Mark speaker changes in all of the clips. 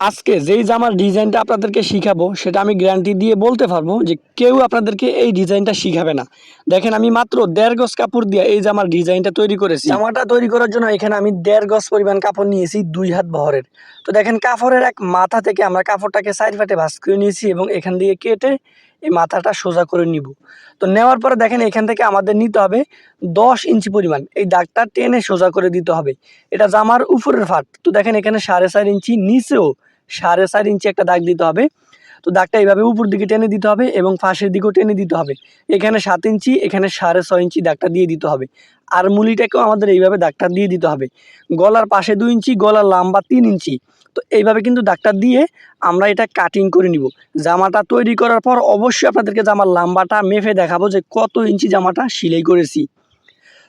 Speaker 1: আজকে যেই জামার ডিজাইনটা আপনাদেরকে শিখাবো, সেটা আমি গ্যারান্টি দিয়ে বলতে পারব যে কেউ আপনাদেরকে এই ডিজাইনটা শিখাবে না। দেখেন আমি মাত্র দেড় গজ কাপড় দিয়ে এই জামার ডিজাইনটা তৈরি করেছি। জামাটা তৈরি করার জন্য এখানে আমি দেড় গজ পরিমাণ কাপড় নিয়েছি দুই হাত বহরের। তো দেখেন কাপড়ের এক মাথা থেকে আমরা কাপড়টাকে সাইড ফাটে ভাঁজ করে নিয়েছি এবং এখান দিয়ে কেটে এই মাথাটা সোজা করে নিব। তো নেওয়ার পরে দেখেন এখান থেকে আমাদের নিতে হবে দশ ইঞ্চি পরিমাণ। এই দাগটা টেনে সোজা করে দিতে হবে। এটা জামার উপরের ফাট। তো দেখেন এখানে সাড়ে চার ইঞ্চি নিচেও সাড়ে চার ইঞ্চি একটা দাগ দিতে হবে। তো দাগটা এইভাবে উপর দিকে টেনে দিতে হবে এবং ফাঁসের দিকেও টেনে দিতে হবে। এখানে সাত ইঞ্চি, এখানে সাড়ে ছয় ইঞ্চি দাগটা দিয়ে দিতে হবে। আর মুলিটাকেও আমাদের এইভাবে দাগটা দিয়ে দিতে হবে। গলার পাশে দুই ইঞ্চি, গলার লম্বা তিন ইঞ্চি। তো এইভাবে কিন্তু দাগটা দিয়ে আমরা এটা কাটিং করে নিব। জামাটা তৈরি করার পর অবশ্যই আপনাদেরকে জামার লাম্বাটা মেপে দেখাবো যে কত ইঞ্চি জামাটা সিলাই করেছি।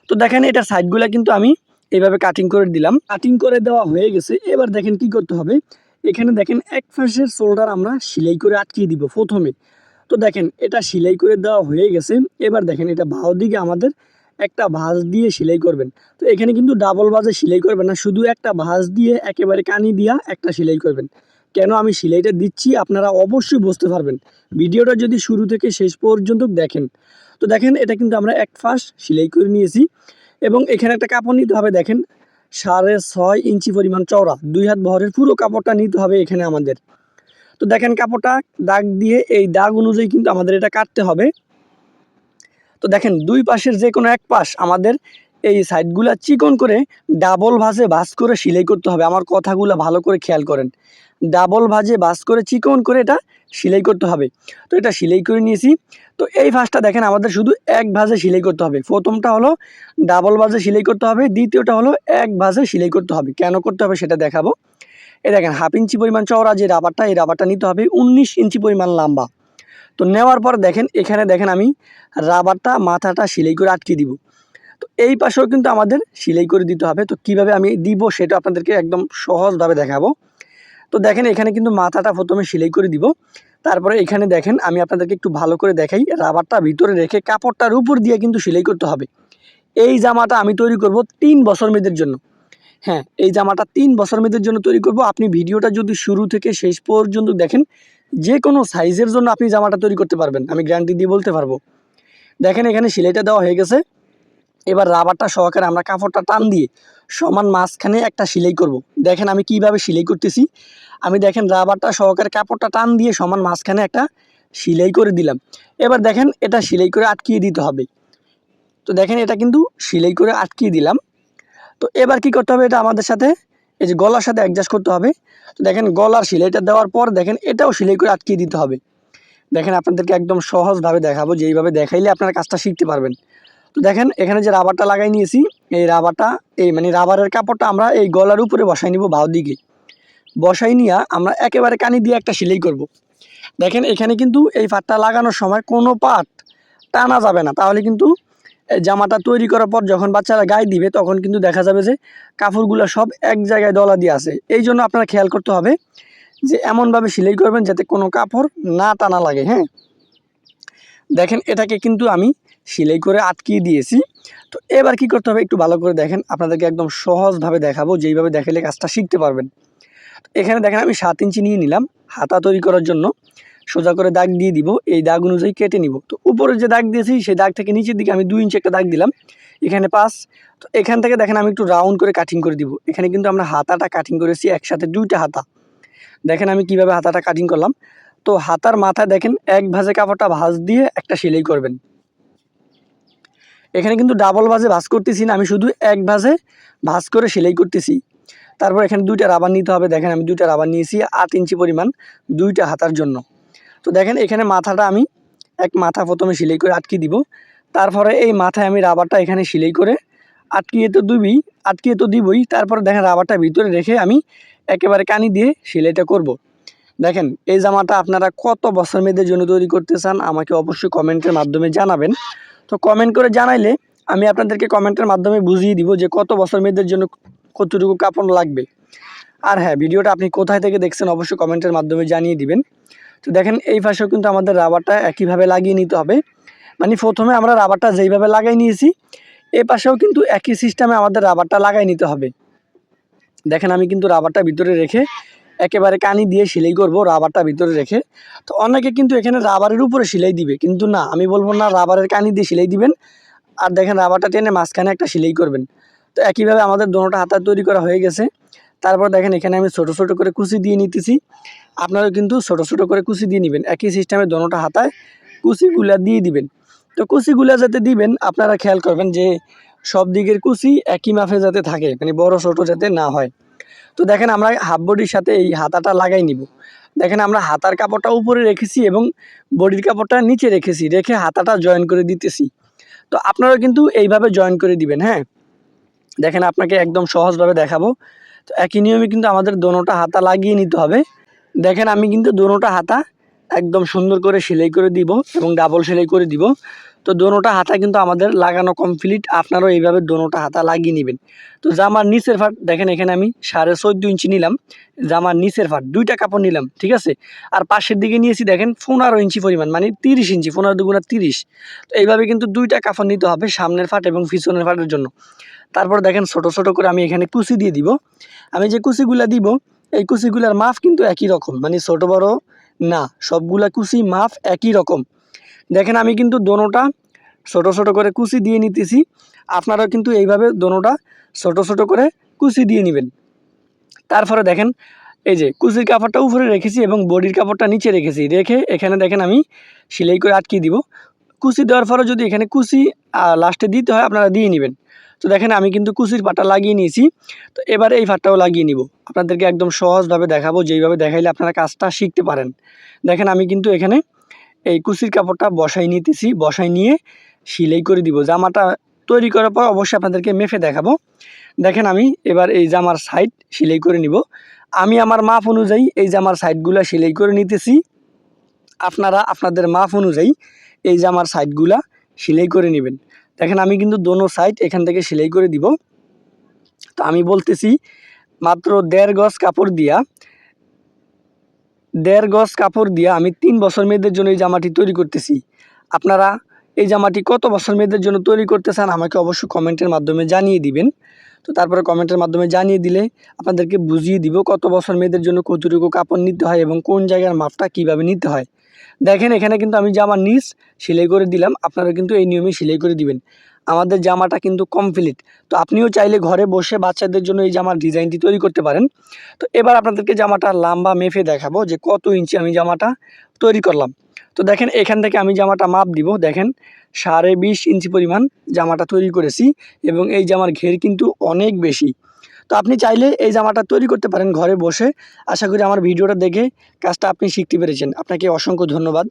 Speaker 1: তো দেখেন এটার সাইডগুলো কিন্তু আমি এইভাবে কাটিং করে দিলাম। কাটিং করে দেওয়া হয়ে গেছে। এবার দেখেন কি করতে হবে? এখানে দেখেন এক পাশের শোল্ডার আমরা সেলাই করে আটকিয়ে দিব প্রথমে। তো দেখেন, এটা সেলাই করে দেওয়া হয়ে গেছে। এবার দেখেন, এটা ভাও দিকে আমাদের একটা ভাঁজ দিয়ে সেলাই করবেন। তো এখানে কিন্তু ডাবল ভাঁজে সেলাই করবেন না, শুধু একটা ভাঁজ দিয়ে একেবারে কানি দিয়া একটা সেলাই করবেন। কেন? আমি সেলাইটা দিচ্ছি, আপনারা অবশ্যই বুঝতে পারবেন। ভিডিওটা যদি শুরু থেকে শেষ পর্যন্ত দেখেন। তো দেখেন, এটা কিন্তু আমরা এক ফাঁস সেলাই করে নিয়েছি। এবং এখানে একটা কাপড় নিতে হবে, দেখেন। সাড়ে ছয় ইঞ্চি পরিমাণ চওড়া। দুই হাত বহরের পুরো কাপড়টা নিতে হবে এখানে আমাদের। তো দেখেন কাপড়টা দাগ দিয়ে, এই দাগ অনুযায়ী কিন্তু আমাদের এটা কাটতে হবে। তো দেখেন দুই পাশের যে কোনো এক পাশ আমাদের এই সাইডগুলা চিকন করে ডাবল ভাজে ভাজ করে সেলাই করতে হবে। আমার কথাগুলো ভালো করে খেয়াল করেন। ডাবল ভাজে ভাজ করে চিকন করে এটা সেলাই করতে হবে। তো এটা সেলাই করে নিয়েছি। তো এই ভাঁজটা দেখেন, আমাদের শুধু এক ভাজে সেলাই করতে হবে। প্রথমটা হলো ডাবল ভাজে সেলাই করতে হবে, দ্বিতীয়টা হলো এক ভাজে সেলাই করতে হবে। কেন করতে হবে সেটা দেখাবো। এই দেখেন, হাফ ইঞ্চি পরিমাণ চওড়া যে রাবারটা, এই রাবারটা নিতে হবে উনিশ ইঞ্চি পরিমাণ লম্বা। তো নেওয়ার পর দেখেন, এখানে দেখেন আমি রাবারটা মাথাটা সেলাই করে আটকে দিব। তো এই পাশেও কিন্তু আমাদের সেলাই করে দিতে হবে। তো কীভাবে আমি দিব সেটা আপনাদেরকে একদম সহজভাবে দেখাবো। তো দেখেন, এখানে কিন্তু মাথাটা প্রথমে সেলাই করে দিব। তারপরে এখানে দেখেন, আমি আপনাদেরকে একটু ভালো করে দেখাই। রাবারটা ভিতরে রেখে কাপড়টার উপর দিয়ে কিন্তু সেলাই করতে হবে। এই জামাটা আমি তৈরি করব তিন বছর মেয়েদের জন্য। হ্যাঁ এই জামাটা তিন বছর মেয়েদের জন্য তৈরি করব। আপনি ভিডিওটা যদি শুরু থেকে শেষ পর্যন্ত দেখেন, যে কোনো সাইজের জন্য আপনি জামাটা তৈরি করতে পারবেন। আমি গ্যারান্টি দিয়ে বলতে পারব। দেখেন, এখানে সেলাইটা দেওয়া হয়ে গেছে। এবার রাবারটা সহকারে আমরা কাপড়টা টান দিয়ে সমান মাঝখানে একটা সেলাই করব। দেখেন আমি কীভাবে সেলাই করতেছি। আমি দেখেন রাবারটা সহকারে কাপড়টা টান দিয়ে সমান মাঝখানে একটা সেলাই করে দিলাম। এবার দেখেন এটা সেলাই করে আটকিয়ে দিতে হবে। তো দেখেন এটা কিন্তু সেলাই করে আটকিয়ে দিলাম। তো এবার কি করতে হবে? এটা আমাদের সাথে এই যে গলার সাথে অ্যাডজাস্ট করতে হবে। তো দেখেন গলার সেলাইটা দেওয়ার পর দেখেন এটাও সেলাই করে আটকিয়ে দিতে হবে। দেখেন আপনাদেরকে একদম সহজভাবে দেখাবো যে এইভাবে দেখাইলে আপনারা কাজটা শিখতে পারবেন। দেখেন, এখানে যে রাবারটা লাগাই নিয়েছি, এই রাবারটা, এই মানে রাবারের কাপড়টা আমরা এই গলার উপরে বসাই নিব বাউ দিকে। বসাই নিয়ে আমরা একেবারে কানি দিয়ে একটা সেলাই করব। দেখেন, এখানে কিন্তু এই পাটটা লাগানোর সময় কোনো পাট টানা যাবে না। তাহলে কিন্তু জামাটা তৈরি করার পর যখন বাচ্চারা গায়ে দিবে, তখন কিন্তু দেখা যাবে যে কাপড়গুলো সব এক জায়গায় দলা দিয়ে আছে। এই জন্য আপনারা খেয়াল করতে হবে যে এমনভাবে সেলাই করবেন যাতে কোনো কাপড় না টানা লাগে হ্যাঁ? দেখেন, এটাকে কিন্তু আমি সেলাই করে আটকিয়ে দিয়েছি। তো এবার কি করতে হবে একটু ভালো করে দেখেন, আপনাদেরকে একদম সহজভাবে দেখাবো, যেইভাবে দেখালে কাজটা শিখতে পারবেন। এখানে দেখেন আমি সাত ইঞ্চি নিয়ে নিলাম হাতা তৈরি করার জন্য। সোজা করে দাগ দিয়ে দিব, এই দাগ অনুযায়ী কেটে নিব। তো উপরে যে দাগ দিয়েছি, সেই দাগ থেকে নিচের দিকে আমি দুই ইঞ্চি একটা দাগ দিলাম, এখানে পাঁচ। তো এখান থেকে দেখেন আমি একটু রাউন্ড করে কাটিং করে দিব। এখানে কিন্তু আমরা হাতাটা কাটিং করেছি, একসাথে দুইটা হাতা। দেখেন আমি কীভাবে হাতাটা কাটিং করলাম। তো হাতার মাথায় দেখেন, এক ভাজে কাপড়টা ভাঁজ দিয়ে একটা সেলাই করবেন। এখানে কিন্তু ডাবল ভাজে ভাজ করতেছি না, আমি শুধু এক ভাজে ভাঁজ করে সেলাই করতেছি। তারপর এখানে দুইটা রাবার নিতে হবে, দেখেন আমি দুইটা রাবার নিয়েছি আট ইঞ্চি পরিমাণ দুইটা হাতার জন্য। তো দেখেন এখানে মাথাটা আমি এক মাথা প্রথমে সেলাই করে আটকে দিব, তারপরে এই মাথায় আমি রাবারটা এখানে সেলাই করে আটকিয়ে তো দিবই, আটকিয়ে তো দিবই, তারপরে দেখেন রাবারটা ভিতরে রেখে আমি একেবারে কানি দিয়ে সেলাইটা করব। দেখেন এই জামাটা আপনারা কত বছর মেয়েদের জন্য তৈরি করতে চান, আমাকে অবশ্যই কমেন্টের মাধ্যমে জানাবেন। তো কমেন্ট করে জানাইলে আমি আপনাদেরকে কমেন্টের মাধ্যমে বুঝিয়ে দিব যে কত বছর মেয়েদের জন্য কতটুকু কাপড় লাগবে। আর হ্যাঁ ভিডিওটা আপনি কোথায় থেকে দেখছেন অবশ্যই কমেন্টের মাধ্যমে জানিয়ে দিবেন। তো দেখেন, এই পাশেও কিন্তু আমাদের রাবারটা একইভাবে লাগিয়ে নিতে হবে। মানে প্রথমে আমরা রাবারটা যেইভাবে লাগাই নিয়েছি, এ পাশেও কিন্তু একই সিস্টেমে আমাদের রাবারটা লাগাই নিতে হবে। দেখেন, আমি কিন্তু রাবারটা ভিতরে রেখে একেবারে কানি দিয়ে সেলাই করব, রাবারটা ভিতরে রেখে। তো অনেকে কিন্তু এখানে রাবারের উপরে সেলাই দিবে, কিন্তু না, আমি বলব না রাবারের কানি দিয়ে সেলাই দিবেন। আর দেখেন রাবারটা টেনে মাঝখানে একটা সেলাই করবেন। তো একইভাবে আমাদের দোনোটা হাতা তৈরি করা হয়ে গেছে। তারপর দেখেন এখানে আমি ছোট ছোট করে কুচি দিয়ে নিতেছি। আপনারা কিন্তু ছোট ছোট করে কুচি দিয়ে নেবেন। একই সিস্টেমে দোনোটা হাতায় কুচিগুলা দিয়ে দিবেন। তো কুচিগুলা যাতে দিবেন, আপনারা খেয়াল করবেন যে সব দিকের কুচি একই মাফে যাতে থাকে মানে বড় ছোট যাতে না হয়। তো দেখেন আমরা হাফ বডির সাথে এই হাতাটা লাগাই নিব। দেখেন আমরা হাতার কাপড়টা উপরে রেখেছি এবং বডির কাপড়টা নিচে রেখেছি, রেখে হাতাটা জয়েন করে দিতেছি। তো আপনারা কিন্তু এইভাবে জয়েন করে দিবেন হ্যাঁ? দেখেন আপনাকে একদম সহজভাবে দেখাবো। তো একই নিয়মে কিন্তু আমাদের দোনোটা হাতা লাগিয়ে নিতে হবে। দেখেন আমি কিন্তু দোনোটা হাতা একদম সুন্দর করে সেলাই করে দিব এবং ডাবল সেলাই করে দিব। তো দোনোটা হাতা কিন্তু আমাদের লাগানো কমপ্লিট আপনারাও এইভাবে দোনোটা হাতা লাগিয়ে নেবেন। তো জামার নিচের ফাট দেখেন এখানে আমি সাড়ে চোদ্দ ইঞ্চি নিলাম। জামার নিচের ফাট দুইটা কাপড় নিলাম, ঠিক আছে? আর পাশের দিকে নিয়েছি, দেখেন, পনেরো ইঞ্চি পরিমাণ মানে তিরিশ ইঞ্চি, পনেরো দুগুণা তিরিশ। তো এইভাবে কিন্তু দুইটা কাপড় নিতে হবে সামনের ফাট এবং পিছনের ফাটের জন্য। তারপর দেখেন, ছোট ছোট করে আমি এখানে কুচি দিয়ে দিব। আমি যে কুচিগুলা দিব, এই কুচিগুলার মাপ কিন্তু একই রকম মানে ছোট, বড় না, সবগুলা কুচি মাপ একই রকম। দেখেন, আমি কিন্তু দোনোটা ছোট ছোট করে কুচি দিয়ে নিতেছি। আপনারাও কিন্তু এইভাবে দোনোটা ছোট ছোট করে কুচি দিয়ে নেবেন। তারপরে দেখেন, এই যে কুচির কাপড়টা উপরে রেখেছি এবং বডির কাপড়টা নিচে রেখেছি। রেখে এখানে দেখেন, আমি সেলাই করে আটকে দিব। কুচি দেওয়ার পরে যদি এখানে কুচি লাস্টে দিতে হয়, আপনারা দিয়ে নেবেন। তো দেখেন, আমি কিন্তু কুচির পাটা লাগিয়ে নিয়েছি। তো এবারে এই ফাটটাও লাগিয়ে নিব। আপনাদেরকে একদম সহজভাবে দেখাবো, যেইভাবে দেখাইলে আপনারা কাজটা শিখতে পারেন। দেখেন, আমি কিন্তু এখানে এই কুচির কাপড়টা বসাই নিতেছি। বসাই নিয়ে সিলাই করে দিব। জামাটা তৈরি করার পর অবশ্যই আপনাদেরকে মেফে দেখাবো। দেখেন, আমি এবার এই জামার সাইড সেলাই করে নিব। আমি আমার মাপ অনুযায়ী এই জামার সাইডগুলো সেলাই করে নিতেছি। আপনারা আপনাদের মাপ অনুযায়ী এই জামার সাইডগুলা সেলাই করে নেবেন। দেখেন, আমি কিন্তু দোনো সাইড এখান থেকে সেলাই করে দিব। তো আমি বলতেছি, মাত্র দেড় গজ কাপড় দিয়া, দেড় গজ কাপড় দিয়া আমি তিন বছর মেয়েদের জন্য এই জামাটি তৈরি করতেছি। আপনারা এই জামাটি কত বছর মেয়েদের জন্য তৈরি করতে চান আমাকে অবশ্যই কমেন্টের মাধ্যমে জানিয়ে দিবেন। তো তারপরে কমেন্টের মাধ্যমে জানিয়ে দিলে আপনাদেরকে বুঝিয়ে দিব কত বছর মেয়েদের জন্য কতটুকু কাপড় নিতে হয় এবং কোন জায়গার মাপটা কীভাবে নিতে হয়। দেখেন, এখানে কিন্তু আমি জামার নিচ সেলাই করে দিলাম, আপনারা কিন্তু এই নিয়মে সেলাই করে দিবেন। আমাদের জামাটা কিন্তু কমপ্লিট তো আপনিও চাইলে ঘরে বসে বাচ্চাদের জন্য এই জামার ডিজাইনটি তৈরি করতে পারেন। তো এবার আপনাদেরকে জামাটা লম্বা মেপে দেখাবো যে কত ইঞ্চি আমি জামাটা তৈরি করলাম। তো দেখেন, এখান থেকে আমি জামাটা মাপ দিব। দেখেন, সাড়ে বিশ ইঞ্চি পরিমাণ জামাটা তৈরি করেছি এবং এই জামার ঘের কিন্তু অনেক বেশি। তো আপনি চাইলে এই জামাটা তৈরি করতে পারেন ঘরে বসে। আশা করি আমার ভিডিওটা দেখে কাজটা আপনি শিখতে পেরেছেন। আপনাকে অসংখ্য ধন্যবাদ।